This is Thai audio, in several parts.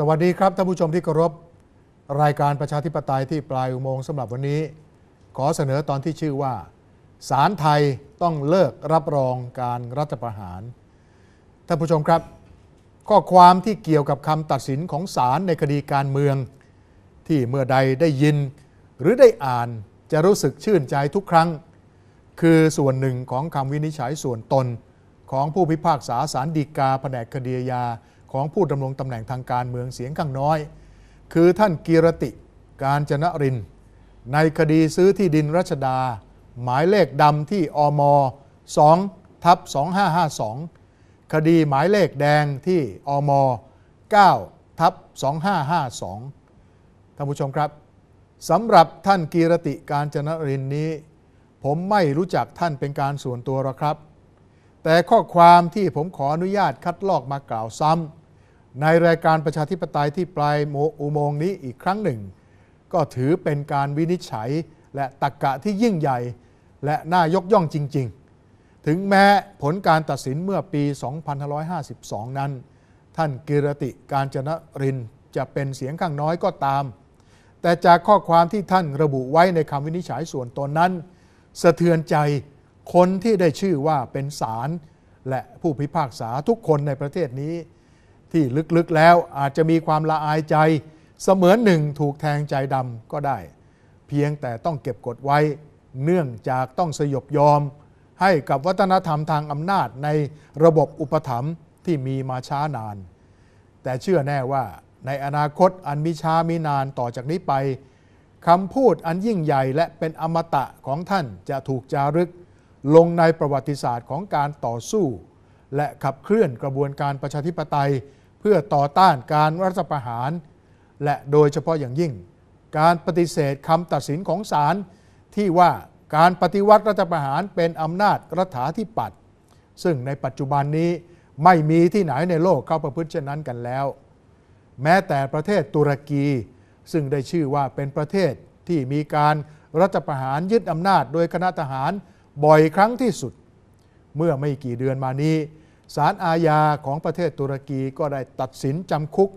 สวัสดีครับท่านผู้ชมที่เคารพรายการประชาธิปไตยที่ปลายอุโมงค์สำหรับวันนี้ ขอเสนอตอนที่ชื่อว่าศาลไทยต้องเลิกรับรองการรัฐประหารท่านผู้ชมครับ ข้อความที่เกี่ยวกับคำตัดสินของศาลในคดีการเมือง ที่เมื่อใดได้ยิน หรือได้อ่านจะรู้สึกชื่นใจทุกครั้ง คือส่วนหนึ่งของคำวินิจฉัยส่วนตนของผู้พิพากษาสารดีกาแผนกคดีอาญา ของผู้ดำรงตำแหน่งทางการเมืองเสียงข้างน้อย คือท่านกีรติการจนริน ในคดีซื้อที่ดินรัชดา หมายเลขดำที่อม2ทับ2552 คดีหมายเลขแดงที่อม9ทับ2552 ท่านผู้ชมครับสำหรับท่านกีรติการจนรินนี้ ผมไม่รู้จักท่านเป็นการส่วนตัวหรอกครับ แต่ข้อความที่ผมขออนุญาตคัดลอกมากล่าวซ้ำ ในรายการประชาธิปไตยที่ปลายอุโมงค์นี้อีกครั้งหนึ่ง ก็ถือเป็นการวินิจฉัยและตักกะที่ยิ่งใหญ่ และน่ายกย่องจริง ๆ ถึงแม้ผลการตัดสินเมื่อปี 2552 นั้น ท่านกิรติการจนรินจะเป็นเสียงข้างน้อยก็ตาม แต่จากข้อความที่ท่านระบุไว้ในคำวินิจฉัยส่วนตนนั้น สะเทือนใจคนที่ได้ชื่อว่าเป็นศาลและผู้พิพากษาทุกคนในประเทศนี้ ที่ลึกๆแล้วอาจจะมีความละอายใจ เสมือนหนึ่งถูกแทงใจดำก็ได้ เพียงแต่ต้องเก็บกดไว้ เนื่องจากต้องสยบยอม ให้กับวัฒนธรรมทางอำนาจในระบบอุปถัมภ์ที่มีมาช้านาน แต่เชื่อแน่ว่าในอนาคตอันมีช้ามีนานต่อจากนี้ไปคำพูดอันยิ่งใหญ่และเป็นอมตะของท่านจะถูกจารึก ลงในประวัติศาสตร์ของการต่อสู้ และขับเคลื่อนกระบวนการประชาธิปไตย เพื่อต่อต้านการรัฐประหาร และโดยเฉพาะอย่างยิ่ง การปฏิเสธคำตัดสินของศาลที่ว่าการปฏิวัติรัฐประหารเป็นอำนาจรัฐาธิปัตย์ซึ่งในปัจจุบันนี้ไม่มีที่ไหนในโลกเข้าประพฤติเช่นนั้นกันแล้ว แม้แต่ประเทศตุรกี ซึ่งได้ชื่อว่าเป็นประเทศที่มีการรัฐประหารยึดอำนาจโดยคณะทหารบ่อยครั้งที่สุด เมื่อไม่กี่เดือนมานี้ ศาลอาญาของประเทศตุรกีก็ได้ตัดสินจำคุก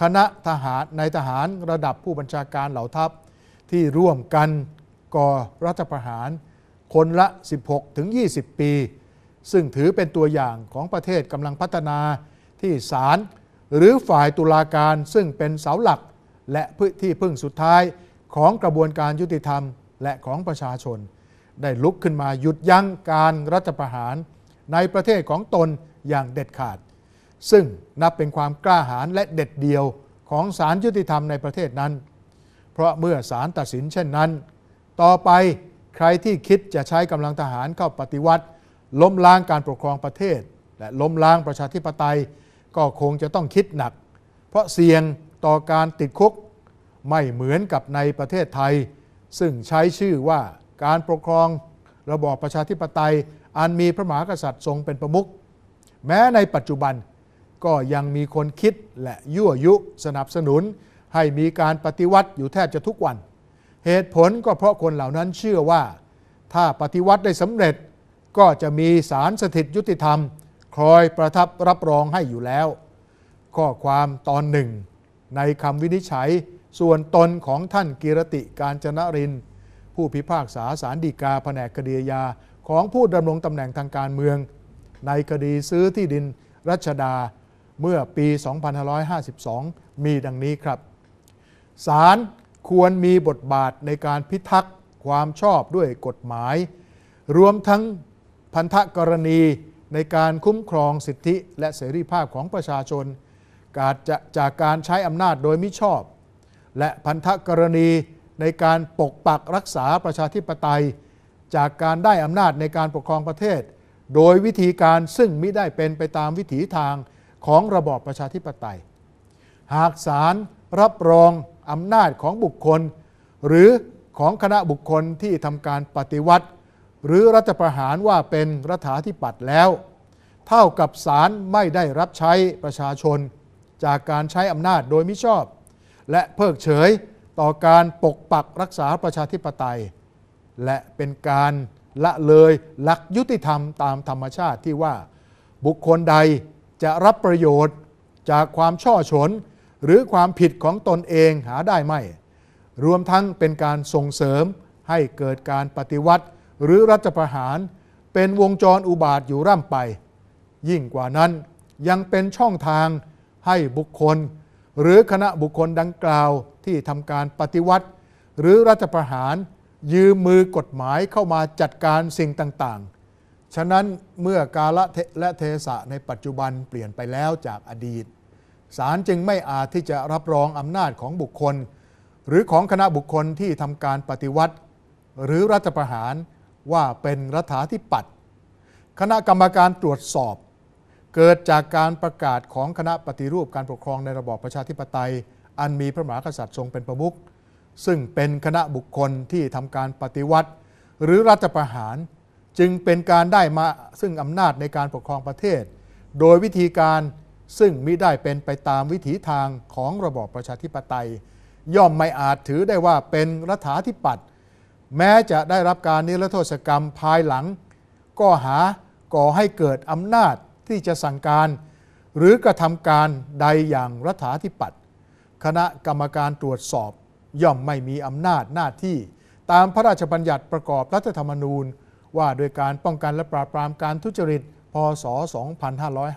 คณะทหารในทหารระดับผู้บัญชาการเหล่าทัพ ที่ร่วมกันก่อรัฐประหาร คนละ 16 ถึง 20 ปี ซึ่งถือเป็นตัวอย่างของประเทศกำลังพัฒนาที่ศาลหรือฝ่ายตุลาการซึ่งเป็นเสาหลัก และพื้ที่พึ่งสุดท้ายของกระบวนการยุติธรรม และของประชาชน ได้ลุกขึ้นมาหยุดยั้งการรัฐประหาร ในประเทศของตนอย่างเด็ดขาด ซึ่งนับเป็นความกล้าหาญและเด็ดเดียวของศาลยุติธรรมในประเทศนั้น เพราะเมื่อศาลตัดสินเช่นนั้น ต่อไปใครที่คิดจะใช้กำลังทหารเข้าปฏิวัติ ล้มล้างการปกครองประเทศ และล้มล้างประชาธิปไตย ก็คงจะต้องคิดหนัก เพราะเสี่ยงต่อการติดคุกไม่เหมือนกับในประเทศไทย ซึ่งใช้ชื่อว่าการปกครองระบอบประชาธิปไตยอันมีพระมหากษัตริย์ทรงเป็นประมุขแม้ในปัจจุบันก็ยังมีคนคิดและยั่วยุสนับสนุน ให้มีการปฏิวัติอยู่แทบจะทุกวัน เหตุผลก็เพราะคนเหล่านั้นเชื่อว่า ถ้าปฏิวัติได้สำเร็จก็จะมีศาลสถิตยุติธรรม คอยประทับรับรองให้อยู่แล้ว ข้อความตอนหนึ่ง ในคำวินิจฉัยส่วนตนของท่านกิรติการจนริน ผู้พิพากษาสารดีกาแผนกคดีอาญา ของผู้ดำรงตำแหน่งทางการเมือง ในคดีซื้อที่ดินรัชดาเมื่อปี 2552 มีดังนี้ครับศาลควรมีบทบาทในการพิทักษ์ความชอบด้วยกฎหมาย รวมทั้งพันธกรณีในการคุ้มครองสิทธิและเสรีภาพของประชาชน การจะจากการใช้อำนาจโดยมิชอบ และพันธกรณีในการปกปักรักษาประชาธิปไตย จากการได้อำนาจในการปกครองประเทศ โดยวิธีการซึ่งมิได้เป็นไปตามวิถีทางของระบอบประชาธิปไตย หากศาลรับรองอำนาจของบุคคล หรือของคณะบุคคลที่ทำการปฏิวัติ หรือรัฐประหารว่าเป็นรัฐาธิปัตย์แล้ว เท่ากับศาลไม่ได้รับใช้ประชาชน จากการใช้อำนาจโดยมิชอบ และเพิกเฉยต่อการปกปักรักษาประชาธิปไตย และเป็นการละเลยหลักยุติธรรมตามธรรมชาติที่ว่า บุคคลใดจะรับประโยชน์จากความช่อฉนหรือความผิดของตนเองหาได้ไม่ รวมทั้งเป็นการส่งเสริมให้เกิดการปฏิวัติ หรือรัฐประหารเป็นวงจรอุบาทอยู่ร่ำไป ยิ่งกว่านั้นยังเป็นช่องทางให้บุคคล หรือคณะบุคคลดังกล่าวที่ทำการปฏิวัติ หรือรัฐประหาร ยืมมือกฎหมายเข้ามาจัดการสิ่งต่างๆ ฉะนั้นเมื่อกาลเทและเทศะในปัจจุบันเปลี่ยนไปแล้วจากอดีตศาลจึงไม่อาจที่จะรับรองอำนาจของบุคคล หรือของคณะบุคคลที่ทำการปฏิวัติ หรือรัฐประหารว่าเป็นรัฐาธิปัตย์คณะกรรมการตรวจสอบ เกิดจากการประกาศของคณะปฏิรูปการปกครองในระบอบประชาธิปไตย อันมีพระมหากษัตริย์ทรงเป็นประมุข ซึ่งเป็นคณะบุคคลที่ทำการปฏิวัติ หรือรัฐประหารจึงเป็นการได้มาซึ่งอำนาจในการปกครองประเทศ โดยวิธีการซึ่งมิได้เป็นไปตามวิถีทางของระบอบประชาธิปไตย ย่อมไม่อาจถือได้ว่าเป็นรัฐาธิปัตย์แม้จะได้รับการนิรโทษกรรมภายหลัง ก็หาก่อให้เกิดอำนาจที่จะสั่งการ หรือกระทำการใดอย่างรัฐาธิปัตย์คณะกรรมการตรวจสอบ ย่อมไม่มีอำนาจหน้าที่ ตามพระราชบัญญัติประกอบรัฐธรรมนูญ ว่าโดยการป้องกันและปราบปรามการทุจริต พศ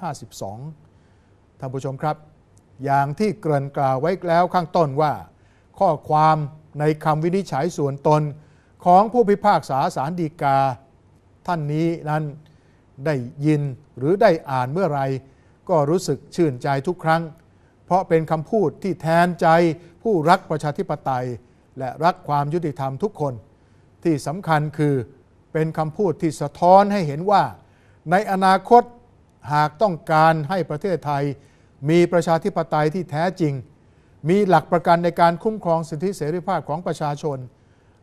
2552 ท่านผู้ชมครับ อย่างที่เกริ่นกล่าวไว้แล้วข้างต้นว่า ข้อความในคำวินิจฉัยส่วนตนของผู้พิพากษาสารดีกา ท่านนี้นั้นได้ยินหรือได้อ่านเมื่อไร ก็รู้สึกชื่นใจทุกครั้ง เพราะเป็นคำพูดที่แทนใจผู้รักประชาธิปไตย และรักความยุติธรรมทุกคน ที่สำคัญคือเป็นคำพูดที่สะท้อนให้เห็นว่า ในอนาคตหากต้องการให้ประเทศไทย มีประชาธิปไตยที่แท้จริง มีหลักประกันในการคุ้มครองสิทธิเสรีภาพของประชาชน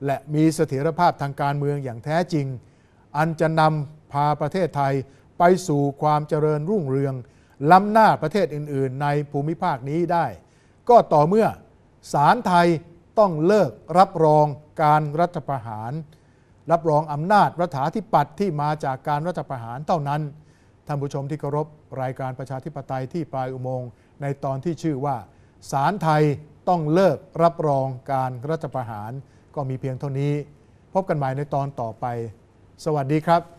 และมีเสถียรภาพทางการเมืองอย่างแท้จริง อันจะนำพาประเทศไทยไปสู่ความเจริญรุ่งเรือง ล้ำหน้าประเทศอื่น ๆ ในภูมิภาคนี้ได้ ก็ต่อเมื่อศาลไทยต้องเลิกรับรองการรัฐประหาร รับรองอำนาจรัฐาธิปัตย์ที่มาจากการรัฐประหารเท่านั้น ท่านผู้ชมที่เคารพรายการประชาธิปไตยที่ปลายอุโมงค์ในตอนที่ชื่อว่าศาลไทยต้องเลิกรับรองการรัฐประหารก็มีเพียงเท่านี้ พบกันใหม่ในตอนต่อไป สวัสดีครับ